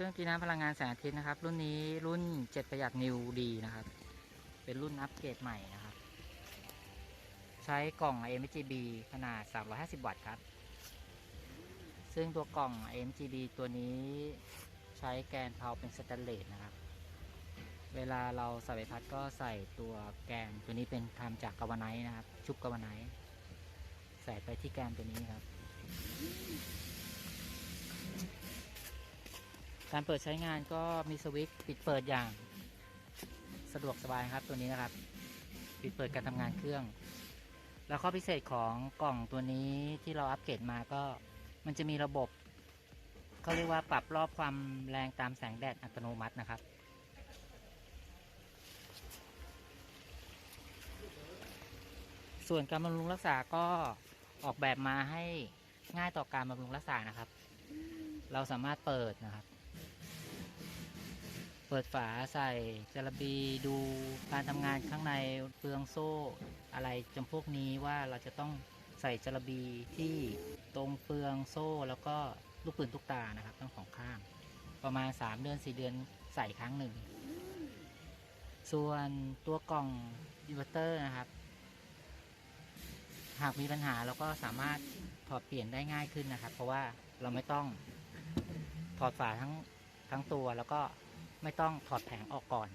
ครื่องกินน้ำพลังงานแสงอาทิตย์นะครับ รุ่นนี้รุ่น 7 ประหยัดนิวดีนะครับ เป็นรุ่นอัปเกรดใหม่นะครับ ใช้กล่อง AMGB ขนาด 350 วัตต์ครับ ซึ่งตัวกล่อง AMGB ตัวนี้ใช้แกนเพาเป็นสแตนเลสนะครับ เวลาเราใส่ใบพัดก็ใส่ตัวแกนตัวนี้เป็นทำจากกาวไนท์นะครับ ชุบกาวไนท์ใส่ไปที่แกนตัวนี้ครับ การเปิดใช้งานก็มีสวิตช์ปิดเปิดอย่าง สะดวกสบายครับตัวนี้นะครับ ปิดเปิดการทำงานเครื่อง แล้วข้อพิเศษของกล่องตัวนี้ที่เราอัปเกรดมาก็มันจะมีระบบเขาเรียกว่าปรับรอบความแรงตามแสงแดดอัตโนมัตินะครับส่วนการบำรุงรักษาก็ออกแบบมาให้ง่ายต่อการบำรุงรักษานะครับ เราสามารถเปิดนะครับ เปิดฝาใส่จระบีดูการทำงานข้างในเปลืองโซ่อะไรจำพวกนี้ว่าเราจะต้องใส่จระบีที่ตรงเปลืองโซ่แล้วก็ลูกปืนทุกตานะครับทั้งสองข้าง ประมาณ 3 เดือน 4 เดือนใส่ครั้งหนึ่ง ส่วนตัวกล่องอินเวอร์เตอร์นะครับ หากมีปัญหาเราก็สามารถถอดเปลี่ยนได้ง่ายขึ้นนะครับ เพราะว่าเราไม่ต้องถอดฝาทั้งทั้งตัวแล้วก็ ไม่ต้องถอดแผงออกก่อน